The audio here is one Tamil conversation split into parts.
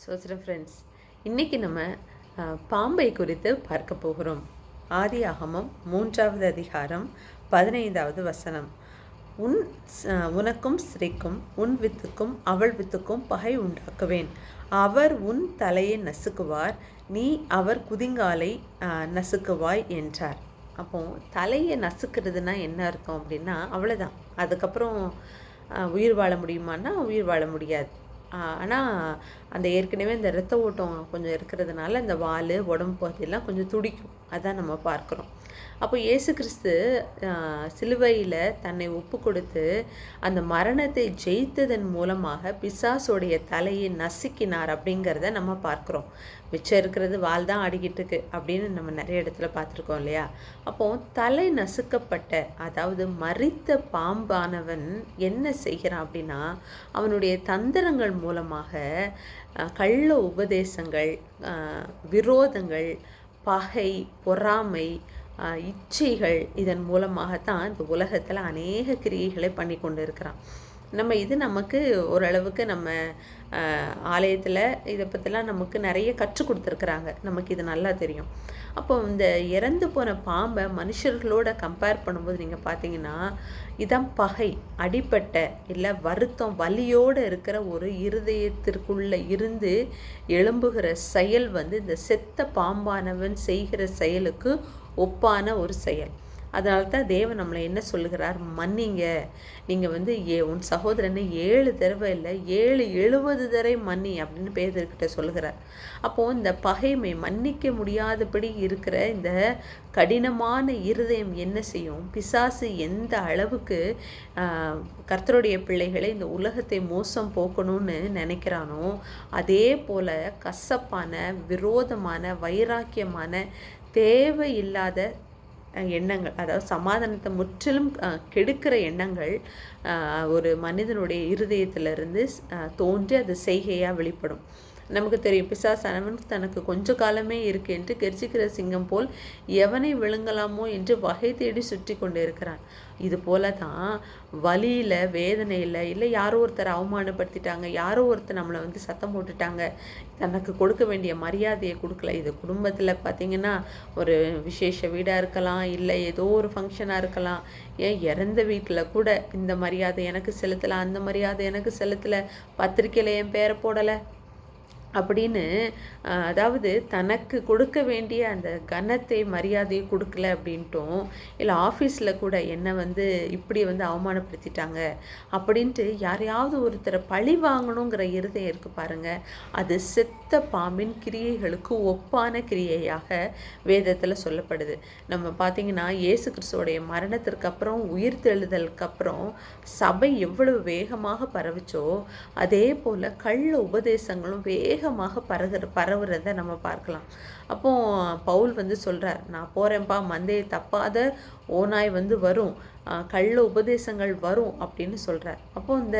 சோசரம் ஃப்ரெண்ட்ஸ் இன்றைக்கி நம்ம பாம்பை குறித்து பார்க்க போகிறோம். ஆதி ஆகமம் மூன்றாவது அதிகாரம் பதினைந்தாவது வசனம். உன் உனக்கும் ஸ்ரீக்கும் உன் வித்துக்கும் அவள் வித்துக்கும் பகை உண்டாக்குவேன். அவர் உன் தலையை நசுக்குவார் நீ அவர் குதிங்காலை நசுக்குவாய் என்றார். அப்போ தலையை நசுக்கிறதுனா என்ன அர்த்தம் அப்படின்னா அவ்வளோதான் அதுக்கப்புறம் உயிர் வாழ முடியுமான்னா உயிர் வாழ முடியாது. ஆனால் அந்த ஏற்கனவே இந்த இரத்த ஓட்டம் கொஞ்சம் இருக்கிறதுனால இந்த வால் உடம்பு பகுதியெல்லாம் கொஞ்சம் துடிக்கும். அதான் நம்ம பார்க்குறோம். அப்போ இயேசு கிறிஸ்து சிலுவையில் தன்னை ஒப்பு கொடுத்து அந்த மரணத்தை ஜெயித்ததன் மூலமாக பிசாசுடைய தலையை நசுக்கினார் அப்படிங்கிறத நம்ம பார்க்குறோம். மிச்சம் இருக்கிறது வால் தான் ஆடிக்கிட்டு இருக்கு அப்படின்னு நம்ம நிறைய இடத்துல பார்த்துருக்கோம் இல்லையா? அப்போ தலை நசுக்கப்பட்ட அதாவது மறித்த பாம்பானவன் என்ன செய்கிறான் அப்படின்னா அவனுடைய தந்திரங்கள் மூலமாக கள்ள உபதேசங்கள் அஹ், விரோதங்கள் பகை பொறாமை இச்சைகள் இதன் மூலமாகத்தான் இந்த உலகத்தில் அநேக கிரியைகளை பண்ணி கொண்டு இருக்கிறான் நம்ம இது நமக்கு ஓரளவுக்கு நம்ம ஆலயத்தில் இதை பற்றிலாம் நமக்கு நிறைய கற்றுக் கொடுத்துருக்குறாங்க. நமக்கு இது நல்லா தெரியும். அப்போ இந்த இறந்து போன பாம்பை மனுஷர்களோட கம்பேர் பண்ணும்போது நீங்கள் பார்த்தீங்கன்னா இதான் பகை அடிப்பட்ட இல்லை வருத்தம் வலியோடு இருக்கிற ஒரு இருதயத்திற்குள்ளே இருந்து எழும்புகிற செயல் வந்து இந்த செத்த பாம்பானவன் செய்கிற செயலுக்கு ஒப்பான ஒரு செயல். அதனால தான் தேவன் நம்மளை என்ன சொல்லுகிறார்? மன்னிங்க. நீங்கள் வந்து ஏ உன் சகோதரனை ஏழு தடவை இல்லை ஏழு எழுபது தடவை மன்னி அப்படின்னு பேதர்கிட்ட சொல்லுகிறார். அப்போது இந்த பகைமை மன்னிக்க முடியாதபடி இருக்கிற இந்த கடினமான இருதயம் என்ன செய்யும்? பிசாசு எந்த அளவுக்கு கர்த்தருடைய பிள்ளைகளை இந்த உலகத்தை மோசம் போக்கணும்னு நினைக்கிறானோ அதே போல் கசப்பான விரோதமான வைராக்கியமான தேவையில்லாத எண்ணங்கள் அதாவது சமாதானத்தை முற்றிலும் கெடுக்கிற எண்ணங்கள் ஒரு மனிதனுடைய இருதயத்திலிருந்து தோன்றி அது செய்கையாக வெளிப்படும். நமக்கு தெரியும். பிசாசானவன் தனக்கு கொஞ்ச காலமே இருக்கு என்று கெர்ச்சிக்கிற சிங்கம் போல் எவனை விழுங்கலாமோ என்று வகை தேடி சுற்றி கொண்டு இருக்கிறான் இது போல தான் வலியில் வேதனையில் இல்லை யாரோ ஒருத்தர் அவமானப்படுத்திட்டாங்க யாரோ ஒருத்தர் நம்மளை வந்து சத்தம் போட்டுட்டாங்க தனக்கு கொடுக்க வேண்டிய மரியாதையை கொடுக்கல. இது குடும்பத்தில் பார்த்தீங்கன்னா ஒரு விசேஷ வீடாக இருக்கலாம் இல்லை ஏதோ ஒரு ஃபங்க்ஷனாக இருக்கலாம். ஏன் இறந்த வீட்டில் கூட இந்த மரியாதை எனக்கு செலுத்தலை அந்த மரியாதை எனக்கு செலுத்தலை பத்திரிக்கையில் என் பேரை போடலை. அப்படின்னு அதாவது தனக்கு கொடுக்க வேண்டிய அந்த கனத்தை மரியாதையை கொடுக்கல அப்படின்ட்டும் இல்லை ஆஃபீஸில் கூட என்னை வந்து இப்படி வந்து அவமானப்படுத்திட்டாங்க அப்படின்ட்டு யாரையாவது ஒருத்தரை பழி வாங்கணுங்கிற இருதயம் இருக்கு பாருங்க. அது செத்த பாம்பின் கிரியைகளுக்கு ஒப்பான கிரியையாக வேதத்தில் சொல்லப்படுது. நம்ம பார்த்திங்கன்னா இயேசு கிறிஸ்துவோடைய மரணத்திற்கு அப்புறம் உயிர் தெழுதலுக்கு அப்புறம் சபை எவ்வளவு வேகமாக பரவிச்சோ அதே போல் கள்ள உபதேசங்களும் வேகமாக பரகிற பரவுறத நம்ம பார்க்கலாம். அப்போ பவுல் வந்து சொல்றார் நான் போகிறேன்ப்பா மந்தையை தப்பாத ஓநாய் வந்து வரும். கள்ள உபதேசங்கள் வரும் அப்படின்னு சொல்கிறார் அப்போ இந்த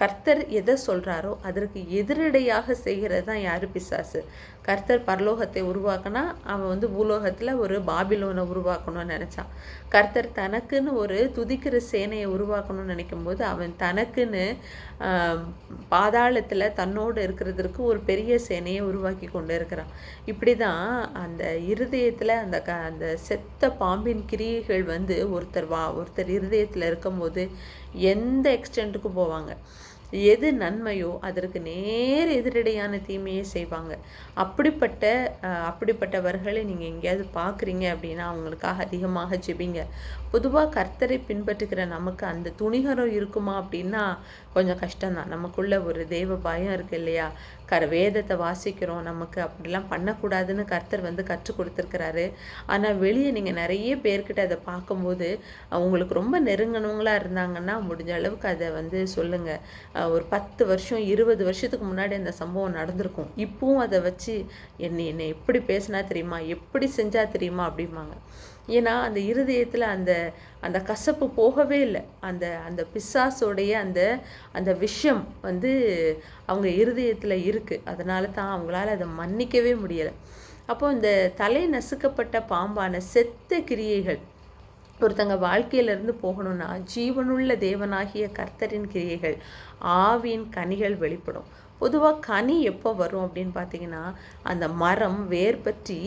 கர்த்தர் எதை சொல்கிறாரோ அதற்கு எதிரடையாக செய்கிறது தான் யார் பிசாசு? கர்த்தர் பரலோகத்தை உருவாக்கினா அவன் வந்து பூலோகத்தில் ஒரு பாபிலோனை உருவாக்கணும்னு நினச்சான். கர்த்தர் தனக்குன்னு ஒரு துதிக்கிற சேனையை உருவாக்கணும்னு நினைக்கும் போது அவன் தனக்குன்னு பாதாளத்தில் தன்னோடு இருக்கிறதுக்கு ஒரு பெரிய சேனையை உருவாக்கி கொண்டு இருக்கிறான். இப்படி தான் அந்த இருதயத்தில் அந்த க அந்த செத்த பாம்பின் கிரியைகள் வந்து ஒருத்தர் வா ஒருத்தர் இருதயத்தில் இருக்கும்போது எந்த எக்ஸ்டென்ட்டுக்கு போவாங்க. எது நன்மையோ அதற்கு நேர் எதிரடையான தீமையை செய்வாங்க. அப்படிப்பட்ட அப்படிப்பட்டவர்களை நீங்கள் எங்கேயாவது பார்க்குறீங்க அப்படின்னா அவங்களுக்காக அதிகமாக ஜெபிங்க. பொதுவாக கர்த்தரை பின்பற்றுகிற நமக்கு அந்த துணிகரம் இருக்குமா அப்படின்னா கொஞ்சம் கஷ்டம்தான். நமக்குள்ள ஒரு தெய்வ பயம் இருக்கு இல்லையா? கர வேதத்தை வாசிக்கிறோம் நமக்கு அப்படிலாம் பண்ணக்கூடாதுன்னு கர்த்தர் வந்து கற்றுக் கொடுத்துருக்கிறாரு. ஆனால் வெளியே நீங்கள் நிறைய பேர்கிட்ட அதை பார்க்கும்போது அவங்களுக்கு ரொம்ப நெருங்கினவங்களா இருந்தாங்கன்னா முடிஞ்ச அளவுக்கு அதை வந்து சொல்லுங்கள் ஒரு பத்து வருஷம் இருபது வருஷத்துக்கு முன்னாடி அந்த சம்பவம் நடந்திருக்கும். இப்பவும் அதை வச்சு என்னை என்னை எப்படி பேசினா தெரியுமா? எப்படி செஞ்சால் தெரியுமா? அப்படிம்பாங்க. ஏன்னா அந்த இருதயத்தில் அந்த அந்த கசப்பு போகவே இல்லை. அந்த அந்த பிசாசோடைய அந்த அந்த விஷயம் வந்து அவங்க இருதயத்தில் இருக்குது அதனால தான் அவங்களால அதை மன்னிக்கவே முடியலை. அப்போ இந்த தலை நசுக்கப்பட்ட பாம்பான செத்த கிரியைகள் ஒருத்தங்க வாழ்க்கையிலிருந்து போகணும்னா ஜீவனுள்ள தேவனாகிய கர்த்தரின் கிரியைகள் ஆவியின் கனிகள் வெளிப்படும். பொதுவாக கனி எப்போ வரும் அப்படின்னு பார்த்தீங்கன்னா அந்த மரம் வேர் பற்றி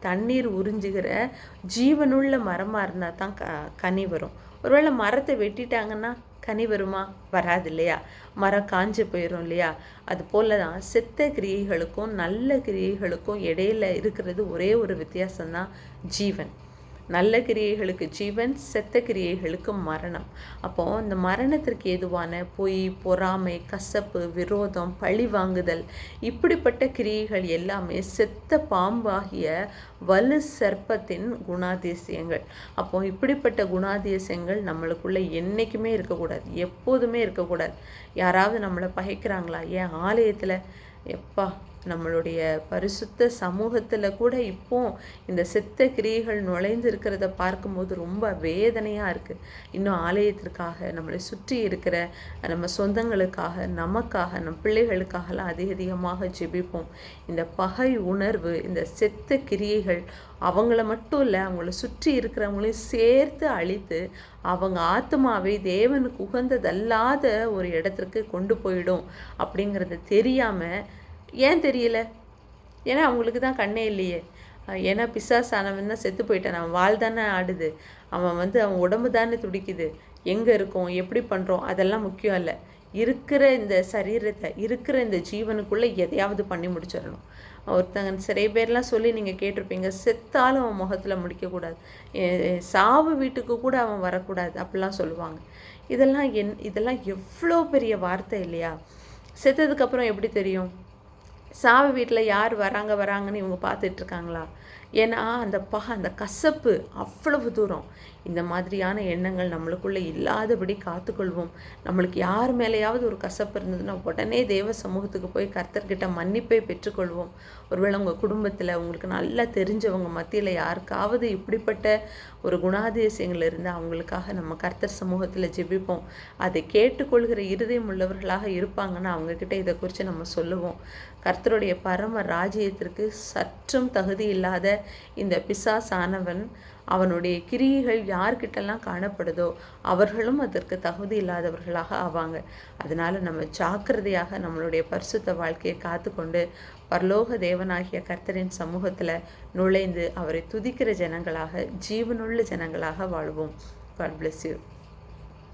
தண்ணீர் உறிஞ்சுகிற ஜீவனுள்ள மரமாக இருந்தால் தான் க கனி வரும். ஒருவேளை மரத்தை வெட்டிட்டாங்கன்னா கனி வருமா? வராது இல்லையா? மரம் காஞ்சு போயிடும் இல்லையா? அது போல தான் செத்த கிரியைகளுக்கும் நல்ல கிரியைகளுக்கும் இடையில இருக்கிறது ஒரே ஒரு வித்தியாசம்தான் ஜீவன். நல்ல கிரியைகளுக்கு ஜீவன் செத்த கிரியைகளுக்கு மரணம். அப்போது இந்த மரணத்திற்கு ஏதுவான பொய் பொறாமை கசப்பு விரோதம் பழி வாங்குதல் இப்படிப்பட்ட கிரியைகள் எல்லாமே செத்த பாம்பாகிய வலு சர்ப்பத்தின் குணாதிசயங்கள். அப்போ இப்படிப்பட்ட குணாதிசயங்கள் நம்மளுக்குள்ளே என்றைக்குமே இருக்கக்கூடாது எப்போதுமே இருக்கக்கூடாது. யாராவது நம்மளை பகைக்கிறாங்களா? ஏன் ஆலயத்தில்? எப்பா நம்மளுடைய பரிசுத்த சமூகத்தில் கூட இப்போ இந்த செத்த கிரியைகள் நுழைந்து இருக்கிறத பார்க்கும்போது ரொம்ப வேதனையாக இருக்குது இன்னும் ஆலயத்திற்காக நம்மளை சுற்றி இருக்கிற நம்ம சொந்தங்களுக்காக நமக்காக நம் பிள்ளைகளுக்காகலாம் அதிக அதிகமாக ஜெபிப்போம். இந்த பகை உணர்வு இந்த செத்த கிரியைகள் அவங்கள மட்டும் இல்லை அவங்கள சுற்றி இருக்கிறவங்களையும் சேர்த்து அழித்து அவங்க ஆத்மாவை தேவனுக்கு உகந்ததல்லாத ஒரு இடத்திற்கு கொண்டு போயிடும் அப்படிங்கிறது தெரியாமல் ஏன் தெரியல? ஏன்னா அவங்களுக்கு தான் கண்ணே இல்லையே. ஏன்னா பிசாஸ் ஆனவன் தான் செத்து போயிட்டான். அவன் வாழ் தானே ஆடுது. அவன் வந்து அவன் உடம்பு தானே துடிக்குது. எங்கே இருக்கோம்? எப்படி பண்ணுறோம் அதெல்லாம் முக்கியம் இல்லை. இருக்கிற இந்த சரீரத்தை இருக்கிற இந்த ஜீவனுக்குள்ளே எதையாவது பண்ணி முடிச்சிடணும். ஒருத்தங்க சிறைய பேர்லாம் சொல்லி நீங்கள் கேட்டிருப்பீங்க செத்தாலும் அவன் முகத்தில் முடிக்கக்கூடாது. சாவு வீட்டுக்கு கூட அவன் வரக்கூடாது. அப்படிலாம் சொல்லுவாங்க. இதெல்லாம் என் இதெல்லாம் எவ்வளோ பெரிய வார்த்தை இல்லையா? செத்ததுக்கப்புறம் எப்படி தெரியும்? சாவு வீட்டில் யார் வராங்க வராங்கன்னு இவங்க பார்த்துட்ருக்காங்களா ஏன்னா அந்த பக அந்த கசப்பு அவ்வளவு தூரம். இந்த மாதிரியான எண்ணங்கள் நம்மளுக்குள்ளே இல்லாதபடி காத்துக்கொள்வோம். நம்மளுக்கு யார் மேலேயாவது ஒரு கசப்பு இருந்ததுன்னா உடனே தேவ சமூகத்துக்கு போய் கர்த்தர்கிட்ட மன்னிப்பை பெற்றுக்கொள்வோம். ஒருவேளை உங்கள் குடும்பத்தில் உங்களுக்கு நல்லா தெரிஞ்சவங்க மத்தியில் யாருக்காவது இப்படிப்பட்ட ஒரு குணாதிசயங்கள் இருந்தால் அவங்களுக்காக நம்ம கர்த்தர் சமூகத்தில் ஜெபிப்போம். அதை கேட்டுக்கொள்கிற இருதயம் உள்ளவர்களாக இருப்பாங்கன்னா அவங்கக்கிட்ட இதை குறித்து நம்ம சொல்லுவோம். கர்த்தருடைய பரம ராஜ்யத்திற்கு சற்றும் தகுதி இல்லாத இந்த பிசாசானவன் அவனுடைய கிரியைகள் யார்கிட்டெல்லாம் காணப்படுதோ அவர்களும் அதற்கு தகுதி இல்லாதவர்களாக ஆவாங்க. அதனால் நம்ம ஜாக்கிரதையாக நம்மளுடைய பரிசுத்த வாழ்க்கையை காத்துக்கொண்டு பரலோக தேவனாகிய கர்த்தரின் சமூகத்தில் நுழைந்து அவரை துதிக்கிற ஜனங்களாக ஜீவனுள்ள ஜனங்களாக வாழ்வோம். God bless you